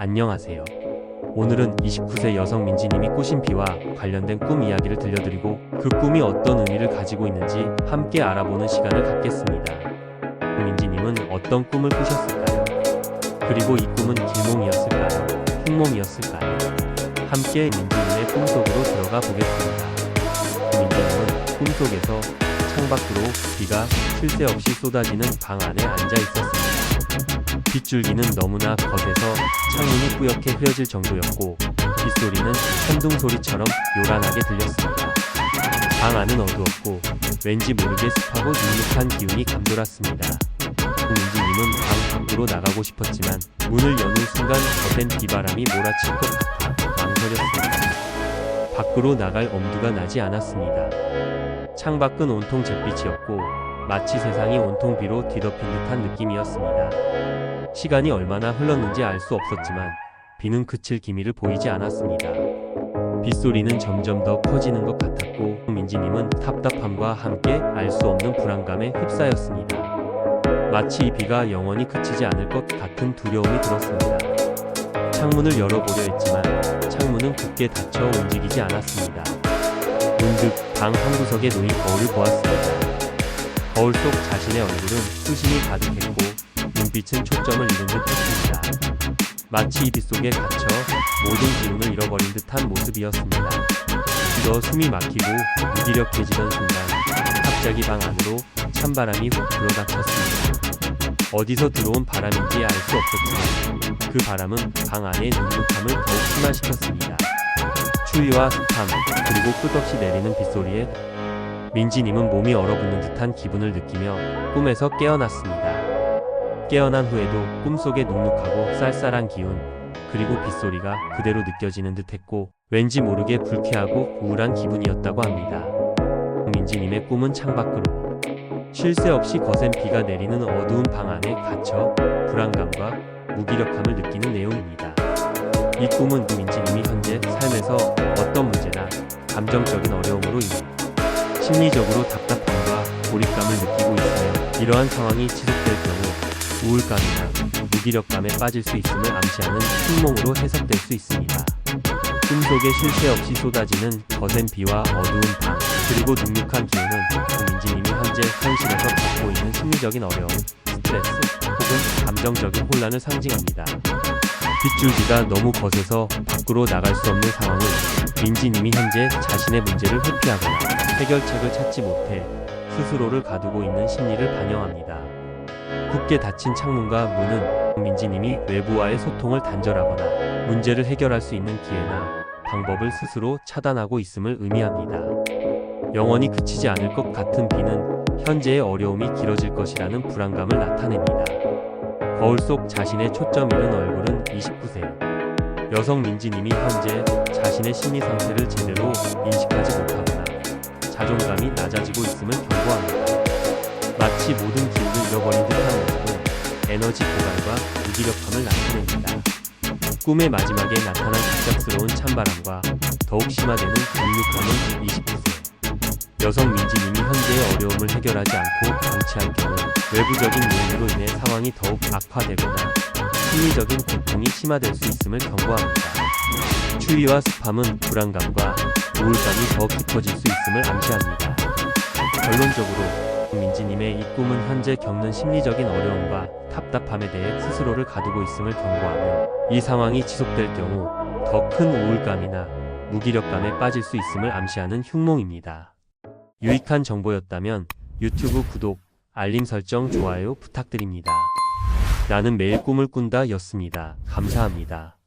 안녕하세요. 오늘은 29세 여성 민지님이 꾸신 비와 관련된 꿈 이야기를 들려드리고 그 꿈이 어떤 의미를 가지고 있는지 함께 알아보는 시간을 갖겠습니다. 민지님은 어떤 꿈을 꾸셨을까요? 그리고 이 꿈은 길몽이었을까요? 흉몽이었을까요? 함께 민지님의 꿈속으로 들어가 보겠습니다. 민지님은 꿈속에서 창밖으로 비가 쉴 새 없이 쏟아지는 방 안에 앉아 있었습니다. 빗줄기는 너무나 거세서 창문이 뿌옇게 흐려질 정도였고 빗소리는 천둥 소리처럼 요란하게 들렸습니다. 방 안은 어두웠고 왠지 모르게 습하고 눅눅한 기운이 감돌았습니다. 민지님은 방 밖으로 나가고 싶었지만 문을 여는 순간 거센 비바람이 몰아칠 것 같아 망설였습니다. 밖으로 나갈 엄두가 나지 않았습니다. 창밖은 온통 잿빛이었고 마치 세상이 온통 비로 뒤덮인 듯한 느낌이었습니다. 시간이 얼마나 흘렀는지 알 수 없었지만 비는 그칠 기미를 보이지 않았습니다. 빗소리는 점점 더 커지는 것 같았고 민지님은 답답함과 함께 알 수 없는 불안감에 휩싸였습니다. 마치 이 비가 영원히 그치지 않을 것 같은 두려움이 들었습니다. 창문을 열어보려 했지만 창문은 굳게 닫혀 움직이지 않았습니다. 문득 방 한구석에 놓인 거울을 보았습니다. 거울 속 자신의 얼굴은 수심이 가득했고 눈빛은 초점을 잃은 듯 했습니다. 마치 이 빗속에 갇혀 모든 기운을 잃어버린 듯한 모습이었습니다. 더 숨이 막히고 무기력해지던 순간 갑자기 방 안으로 찬바람이 훅 불어닥쳤습니다. 어디서 들어온 바람인지 알 수 없었지만 그 바람은 방 안의 눅눅함을 더욱 심화시켰습니다. 추위와 습함 그리고 끝없이 내리는 빗소리에 민지님은 몸이 얼어붙는 듯한 기분을 느끼며 꿈에서 깨어났습니다. 깨어난 후에도 꿈속의 눅눅하고 쌀쌀한 기운, 그리고 빗소리가 그대로 느껴지는 듯 했고, 왠지 모르게 불쾌하고 우울한 기분이었다고 합니다. 민지님의 꿈은 창밖으로. 쉴 새 없이 거센 비가 내리는 어두운 방 안에 갇혀 불안감과 무기력함을 느끼는 내용입니다. 이 꿈은 민지님이 현재 삶에서 어떤 문제나 감정적인 어려움으로 인해 심리적으로 답답함과 고립감을 느끼고 있으며 이러한 상황이 지속될 경우 우울감이나 무기력감에 빠질 수 있음을 암시하는 흉몽으로 해석될 수 있습니다. 꿈속에 쉴새 없이 쏟아지는 거센 비와 어두운 방 그리고 눅눅한 기운은 민지님이 현재 현실에서 겪고 있는 심리적인 어려움, 스트레스 혹은 감정적인 혼란을 상징합니다. 빗줄기가 너무 거세서 밖으로 나갈 수 없는 상황은 민지님이 현재 자신의 문제를 회피하거나 해결책을 찾지 못해 스스로를 가두고 있는 심리를 반영합니다. 굳게 닫힌 창문과 문은 민지님이 외부와의 소통을 단절하거나 문제를 해결할 수 있는 기회나 방법을 스스로 차단하고 있음을 의미합니다. 영원히 그치지 않을 것 같은 비는 현재의 어려움이 길어질 것이라는 불안감을 나타냅니다. 거울 속 자신의 초점 잃은 얼굴은 29세. 여성 민지님이 현재 자신의 심리 상태를 제대로 인식하지 못하거나 자존감이 낮아지고 있음을 경고합니다. 마치 모든 에너지 고갈과 무기력함을 나타냅니다. 꿈의 마지막에 나타난 갑작스러운 찬바람과 더욱 심화되는 눅눅함은 29세. 여성 민지님이 현재의 어려움을 해결하지 않고 방치할 경우 외부적인 요인으로 인해 상황이 더욱 악화되거나 심리적인 고통이 심화될 수 있음을 경고합니다. 추위와 습함은 불안감과 우울감이 더 깊어질 수 있음을 암시합니다. 결론적으로 민지님의 이 꿈은 현재 겪는 심리적인 어려움과 답답함에 대해 스스로를 가두고 있음을 경고하며 이 상황이 지속될 경우 더 큰 우울감이나 무기력감에 빠질 수 있음을 암시하는 흉몽입니다. 유익한 정보였다면 유튜브 구독, 알림 설정, 좋아요 부탁드립니다. 나는 매일 꿈을 꾼다 였습니다. 감사합니다.